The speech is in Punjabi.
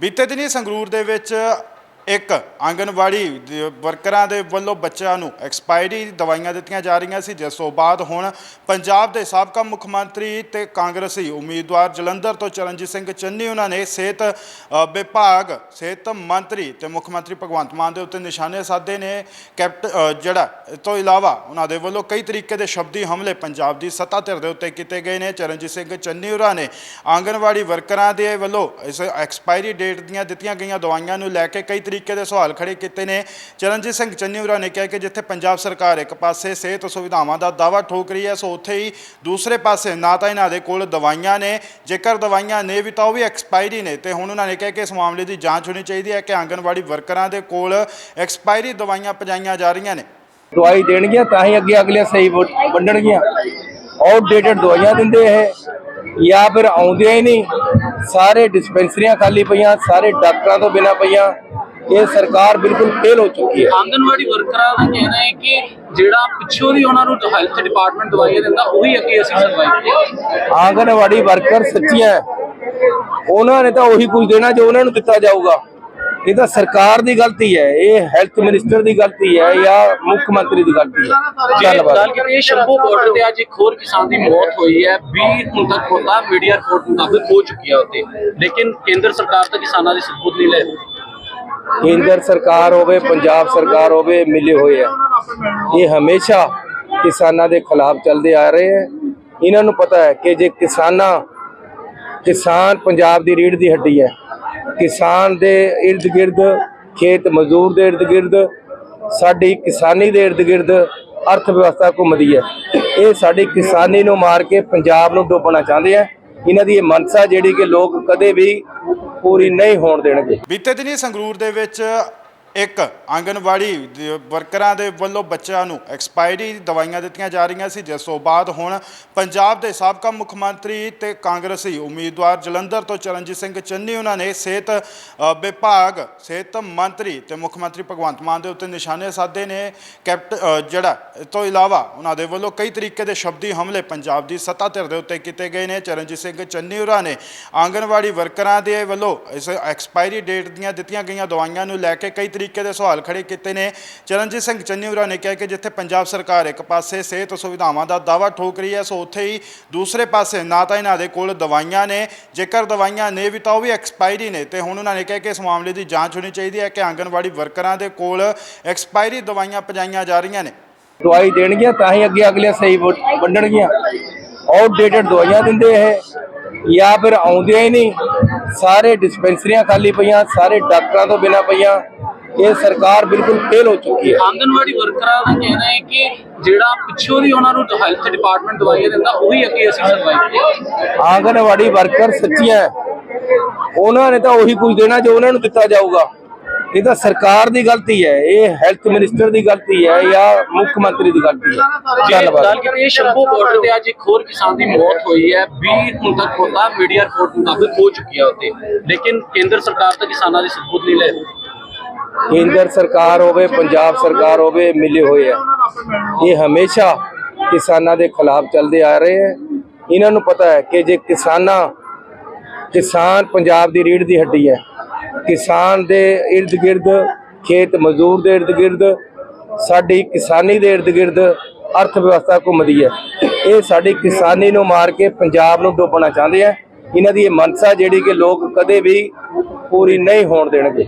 ਬੀਤੇ ਦਿਨੀ ਸੰਗਰੂਰ ਦੇ ਵਿੱਚ ਇੱਕ ਆਂਗਨਵਾੜੀ ਵਰਕਰਾਂ ਦੇ ਵੱਲੋਂ ਬੱਚਿਆਂ ਨੂੰ ਐਕਸਪਾਇਰੀ ਦਵਾਈਆਂ ਦਿੱਤੀਆਂ ਜਾ ਰਹੀਆਂ ਸੀ, ਜਿਸ ਤੋਂ ਬਾਅਦ ਹੁਣ ਪੰਜਾਬ ਦੇ ਸਾਬਕਾ ਮੁੱਖ ਮੰਤਰੀ ਤੇ ਕਾਂਗਰਸੀ ਉਮੀਦਵਾਰ ਜਲੰਧਰ ਤੋਂ ਚਰਨਜੀਤ ਸਿੰਘ ਚੰਨੀ, ਉਹਨਾਂ ਨੇ ਸਿਹਤ ਵਿਭਾਗ, ਸਿਹਤ ਮੰਤਰੀ ਤੇ ਮੁੱਖ ਮੰਤਰੀ ਭਗਵੰਤ ਮਾਨ ਦੇ ਉੱਤੇ ਨਿਸ਼ਾਨੇ ਸਾਧੇ ਨੇ। ਕੈਪਟ ਜਿਹੜਾ ਇਸ ਤੋਂ ਇਲਾਵਾ ਉਹਨਾਂ ਦੇ ਵੱਲੋਂ ਕਈ ਤਰੀਕੇ ਦੇ ਸ਼ਬਦੀ ਹਮਲੇ ਪੰਜਾਬ ਦੀ ਸੱਤਾ ਧਿਰ ਦੇ ਉੱਤੇ ਕੀਤੇ ਗਏ ਨੇ। ਚਰਨਜੀਤ ਸਿੰਘ ਚੰਨੀ, ਉਹਨਾਂ ਨੇ ਆਂਗਨਵਾੜੀ ਵਰਕਰਾਂ ਦੇ ਵੱਲੋਂ ਇਸ ਐਕਸਪਾਇਰੀ ਡੇਟ ਦੀਆਂ ਦਿੱਤੀਆਂ ਗਈਆਂ ਦਵਾਈਆਂ ਨੂੰ ਲੈ ਕੇ ਕਈ ਤਰੀਕੇ ਦੇ ਸਵਾਲ ਖੜੇ ਕੀਤੇ ਨੇ। ਚਰਨਜੀਤ ਸਿੰਘ ਚੰਨੀ ਹੋਰਾਂ ਨੇ ਕਿਹਾ ਕਿ ਜਿੱਥੇ ਪੰਜਾਬ ਸਰਕਾਰ ਇੱਕ ਪਾਸੇ ਸਿਹਤ ਸੁਵਿਧਾਵਾਂ ਦਾ ਦਾਅਵਾ ਠੋਕ ਰਹੀ ਹੈ, ਸੋ ਉੱਥੇ ਹੀ ਦੂਸਰੇ ਪਾਸੇ ਨਾ ਤਾਂ ਇਹਨਾਂ ਦੇ ਕੋਲ ਦਵਾਈਆਂ ਨੇ। ਜੇਕਰ ਦਵਾਈਆਂ ਨੇ ਵੀ ਤਾਂ ਉਹ ਵੀ ਐਕਸਪਾਇਰੀ ਨੇ। ਤੇ ਹੁਣ ਉਹਨਾਂ ਨੇ ਕਿਹਾ ਕਿ ਇਸ ਮਾਮਲੇ ਦੀ ਜਾਂਚ ਹੋਣੀ ਚਾਹੀਦੀ ਹੈ ਕਿ ਆਂਗਨਵਾੜੀ ਵਰਕਰਾਂ ਦੇ ਕੋਲ ਐਕਸਪਾਇਰੀ ਦਵਾਈਆਂ ਪਜਾਈਆਂ ਜਾ ਰਹੀਆਂ ਨੇ। ਦਵਾਈ ਦੇਣਗੀਆਂ ਤਾਂ ਹੀ ਅੱਗੇ ਅਗਲੇ ਸਹੀ ਵੰਡਣਗੀਆਂ। ਆਊਟਡੇਟਡ ਦਵਾਈਆਂ ਦਿੰਦੇ ਇਹ। ਜਾਂ ਫਿਰ ਆਉਂਦੇ ਹੀ ਨਹੀਂ। ਸਾਰੇ ਡਿਸਪੈਂਸਰੀਆਂ ਖਾਲੀ ਪਈਆਂ, ਸਾਰੇ ਡਾਕਟਰਾਂ ਤੋਂ ਬਿਨਾਂ ਪਈਆਂ। ਇਹ ਸਰਕਾਰ ਬਿਲਕੁਲ ਫੇਲ ਹੋ ਚੁੱਕੀ ਹੈ। ਆਂਗਨਵਾੜੀ ਵਰਕਰਾਂ ਦਾ ਕਹਿਣਾ ਹੈ ਕਿ ਜਿਹੜਾ ਪਿੱਛੋਂ ਦੀ ਉਹਨਾਂ ਨੂੰ ਹੈਲਥ ਡਿਪਾਰਟਮੈਂਟ ਦਵਾਈਆਂ ਦਿੰਦਾ ਉਹੀ ਅੱਗੇ ਅਸੀਂ ਸਰਵਾਈਵ ਆਂਗਨਵਾੜੀ ਵਰਕਰ ਸੱਚੀਆਂ ਹੈ। ਉਹਨਾਂ ਨੇ ਤਾਂ ਉਹੀ ਕੁਝ ਦੇਣਾ ਜੋ ਉਹਨਾਂ ਨੂੰ ਦਿੱਤਾ ਜਾਊਗਾ। ਇਹ ਤਾਂ ਸਰਕਾਰ ਦੀ ਗਲਤੀ ਹੈ ਇਹ ਹੈਲਥ ਮਿਨਿਸਟਰ ਦੀ ਗਲਤੀ ਹੈ ਜਾਂ ਮੁੱਖ ਮੰਤਰੀ ਦੀ ਗਲਤੀ ਹੈ। ਧੰਨਵਾਦ ਗੱਲ ਕਰੀਏ ਸ਼ੰਭੂ ਬਾਰਡਰ ਤੇ ਅੱਜ ਇੱਕ ਹੋਰ ਕਿਸਾਨ ਦੀ ਮੌਤ ਹੋਈ ਹੈ 20 ਹੁਣ ਤੱਕ ਹੋਤਾ ਮੀਡੀਆ ਰਿਪੋਰਟ ਮੁਤਾਬਕ ਹੋ ਚੁੱਕੀ ਹੈ ਉੱਤੇ ਲੇਕਿਨ ਕੇਂਦਰ ਸਰਕਾਰ ਤਾਂ ਕਿਸਾਨਾਂ ਦੀ ਸਬੂਤ ਨਹੀਂ ਲੈ ਰਹੀ। ਕੇਂਦਰ ਸਰਕਾਰ ਹੋਵੇ, ਪੰਜਾਬ ਸਰਕਾਰ ਹੋਵੇ, ਮਿਲੇ ਹੋਏ ਆ। ਇਹ ਹਮੇਸ਼ਾ ਕਿਸਾਨਾਂ ਦੇ ਖਿਲਾਫ ਚੱਲਦੇ ਆ ਰਹੇ ਹੈ ਇਹਨਾਂ ਨੂੰ ਪਤਾ ਹੈ ਕਿ ਜੇ ਕਿਸਾਨਾਂ, ਕਿਸਾਨ ਪੰਜਾਬ ਦੀ ਰੀੜ ਦੀ ਹੱਡੀ ਹੈ। ਕਿਸਾਨ ਦੇ ਇਰਦ ਗਿਰਦ ਖੇਤ ਮਜ਼ਦੂਰ ਦੇ ਇਰਦ ਗਿਰਦ ਸਾਡੀ ਕਿਸਾਨੀ ਦੇ ਇਰਦ ਗਿਰਦ ਅਰਥ ਵਿਵਸਥਾ ਘੁੰਮਦੀ ਹੈ। ਇਹ ਸਾਡੀ ਕਿਸਾਨੀ ਨੂੰ ਮਾਰ ਕੇ ਪੰਜਾਬ ਨੂੰ ਡੋਬਣਾ ਚਾਹੁੰਦੇ ਆ। ਇਹਨਾਂ ਦੀ ਇਹ ਮਨਸਾ ਜਿਹੜੀ ਕਿ ਲੋਕ ਕਦੇ ਵੀ ਪੂਰੀ ਨਹੀਂ ਹੋਣ ਦੇਣਗੇ। ਬੀਤੇ ਦਿਨੀ ਸੰਗਰੂਰ ਦੇ ਵਿੱਚ ਇੱਕ ਆਂਗਨਵਾੜੀ ਵਰਕਰਾਂ ਦੇ ਵੱਲੋਂ ਬੱਚਿਆਂ ਨੂੰ ਐਕਸਪਾਇਰੀ ਦਵਾਈਆਂ ਦਿੱਤੀਆਂ ਜਾ ਰਹੀਆਂ ਸੀ, ਜਿਸ ਤੋਂ ਬਾਅਦ ਹੁਣ ਪੰਜਾਬ ਦੇ ਸਾਬਕਾ ਮੁੱਖ ਮੰਤਰੀ ਤੇ ਕਾਂਗਰਸੀ ਉਮੀਦਵਾਰ ਜਲੰਧਰ ਤੋਂ ਚਰਨਜੀਤ ਸਿੰਘ ਚੰਨੀ, ਉਹਨਾਂ ਨੇ ਸਿਹਤ ਵਿਭਾਗ, ਸਿਹਤ ਮੰਤਰੀ ਤੇ ਮੁੱਖ ਮੰਤਰੀ ਭਗਵੰਤ ਮਾਨ ਦੇ ਉੱਤੇ ਨਿਸ਼ਾਨੇ ਸਾਧੇ ਨੇ। ਕੈਪਟ ਜਿਹੜਾ ਇਸ ਤੋਂ ਇਲਾਵਾ ਉਹਨਾਂ ਦੇ ਵੱਲੋਂ ਕਈ ਤਰੀਕੇ ਦੇ ਸ਼ਬਦੀ ਹਮਲੇ ਪੰਜਾਬ ਦੀ ਸੱਤਾ ਧਿਰ ਦੇ ਉੱਤੇ ਕੀਤੇ ਗਏ ਨੇ। ਚਰਨਜੀਤ ਸਿੰਘ ਚੰਨੀ, ਉਹਨਾਂ ਨੇ ਆਂਗਨਵਾੜੀ ਵਰਕਰਾਂ ਦੇ ਵੱਲੋਂ ਇਸ ਐਕਸਪਾਇਰੀ ਡੇਟ ਦੀਆਂ ਦਿੱਤੀਆਂ ਗਈਆਂ ਦਵਾਈਆਂ ਨੂੰ ਲੈ ਕੇ ਕਈ ਤਰੀਕੇ ਦੇ ਸਵਾਲ ਖੜੇ ਕੀਤੇ ਨੇ। ਚਰਨਜੀਤ ਸਿੰਘ ਚੰਨੀ ਹੋਰਾਂ ਨੇ ਕਿਹਾ ਕਿ ਜਿੱਥੇ ਪੰਜਾਬ ਸਰਕਾਰ ਇੱਕ ਪਾਸੇ ਸਿਹਤ ਸੁਵਿਧਾਵਾਂ ਦਾ ਦਾਅਵਾ ਠੋਕ ਰਹੀ ਹੈ, ਸੋ ਉੱਥੇ ਹੀ ਦੂਸਰੇ ਪਾਸੇ ਨਾ ਤਾਂ ਇਹਨਾਂ ਦੇ ਕੋਲ ਦਵਾਈਆਂ ਨੇ। ਜੇਕਰ ਦਵਾਈਆਂ ਨੇ ਵੀ ਤਾਂ ਉਹ ਵੀ ਐਕਸਪਾਇਰੀ ਨੇ। ਤੇ ਹੁਣ ਉਹਨਾਂ ਨੇ ਕਿਹਾ ਕਿ ਇਸ ਮਾਮਲੇ ਦੀ ਜਾਂਚ ਹੋਣੀ ਚਾਹੀਦੀ ਹੈ ਕਿ ਆਂਗਨਵਾੜੀ ਵਰਕਰਾਂ ਦੇ ਕੋਲ ਐਕਸਪਾਇਰੀ ਦਵਾਈਆਂ ਪਜਾਈਆਂ ਜਾ ਰਹੀਆਂ ਨੇ। ਦਵਾਈ ਦੇਣਗੀਆਂ ਤਾਂ ਹੀ ਅੱਗੇ ਅਗਲੇ ਸਹੀ ਵੰਡਣਗੀਆਂ। ਆਊਟਡੇਟਡ ਦਵਾਈਆਂ ਦਿੰਦੇ ਇਹ। ਜਾਂ ਫਿਰ ਆਉਂਦੀਆਂ ਹੀ ਨਹੀਂ। ਸਾਰੇ ਡਿਸਪੈਂਸਰੀਆਂ ਖਾਲੀ ਪਈਆਂ, ਸਾਰੇ ਡਾਕਟਰਾਂ ਤੋਂ ਬਿਨਾਂ ਪਈਆਂ। ਇਹ ਸਰਕਾਰ ਬਿਲਕੁਲ ਫੇਲ ਹੋ ਚੁੱਕੀ ਹੈ। ਆਂਗਨਵਾੜੀ ਵਰਕਰਾਂ ਦਾ ਕਹਿਣਾ ਹੈ ਕਿ ਜਿਹੜਾ ਪਿੱਛੋਂ ਦੀ ਉਹਨਾਂ ਨੂੰ ਹੈਲਥ ਡਿਪਾਰਟਮੈਂਟ ਦਵਾਈਆਂ ਦਿੰਦਾ ਉਹੀ ਅੱਗੇ ਅਸੀਂ ਸਰਵਾਈਵ ਆਂਗਨਵਾੜੀ ਵਰਕਰ ਸੱਚੀਆਂ। ਉਹਨਾਂ ਨੇ ਤਾਂ ਉਹੀ ਕੁਝ ਦੇਣਾ ਜੋ ਉਹਨਾਂ ਨੂੰ ਦਿੱਤਾ ਜਾਊਗਾ। ਇਹ ਤਾਂ ਸਰਕਾਰ ਦੀ ਗਲਤੀ ਹੈ ਇਹ ਹੈਲਥ ਮਿਨਿਸਟਰ ਦੀ ਗਲਤੀ ਹੈ ਜਾਂ ਮੁੱਖ ਮੰਤਰੀ ਦੀ ਗਲਤੀ ਹੈ। ਧੰਨਵਾਦ ਗੱਲ ਕਰੀਏ ਸ਼ੰਭੂ ਬਾਰਡਰ ਤੇ ਅੱਜ ਇੱਕ ਹੋਰ ਕਿਸਾਨ ਦੀ ਮੌਤ ਹੋਈ ਹੈ। 20 ਹੁਣ ਤੱਕ ਹੋਤਾ ਮੀਡੀਆ ਰਿਪੋਰਟ ਮੁਤਾਬਕ ਹੋ ਚੁੱਕੀ ਹੈ ਉੱਤੇ ਲੇਕਿਨ ਕੇਂਦਰ ਸਰਕਾਰ ਤਾਂ ਕਿਸਾਨਾਂ ਦੀ ਸਬੂਤ ਨਹੀਂ ਲੈ ਰਹੀ। ਕੇਂਦਰ ਸਰਕਾਰ ਹੋਵੇ, ਪੰਜਾਬ ਸਰਕਾਰ ਹੋਵੇ, ਮਿਲੇ ਹੋਏ ਆ। ਇਹ ਹਮੇਸ਼ਾ ਕਿਸਾਨਾਂ ਦੇ ਖਿਲਾਫ ਚੱਲਦੇ ਆ ਰਹੇ ਹੈ ਇਹਨਾਂ ਨੂੰ ਪਤਾ ਹੈ ਕਿ ਜੇ ਕਿਸਾਨਾਂ, ਕਿਸਾਨ ਪੰਜਾਬ ਦੀ ਰੀੜ ਦੀ ਹੱਡੀ ਹੈ, ਕਿਸਾਨ ਦੇ ਇਰਦ ਗਿਰਦ ਖੇਤ ਮਜ਼ਦੂਰ ਦੇ ਇਰਦ ਗਿਰਦ ਸਾਡੀ ਕਿਸਾਨੀ ਦੇ ਇਰਦ ਗਿਰਦ ਅਰਥ ਵਿਵਸਥਾ ਘੁੰਮਦੀ ਹੈ। ਇਹ ਸਾਡੀ ਕਿਸਾਨੀ ਨੂੰ ਮਾਰ ਕੇ ਪੰਜਾਬ ਨੂੰ ਡੋਬਣਾ ਚਾਹੁੰਦੇ ਆ। ਇਹਨਾਂ ਦੀ ਇਹ ਮਨਸਾ ਜਿਹੜੀ ਕਿ ਲੋਕ ਕਦੇ ਵੀ ਪੂਰੀ ਨਹੀਂ ਹੋਣ ਦੇਣਗੇ।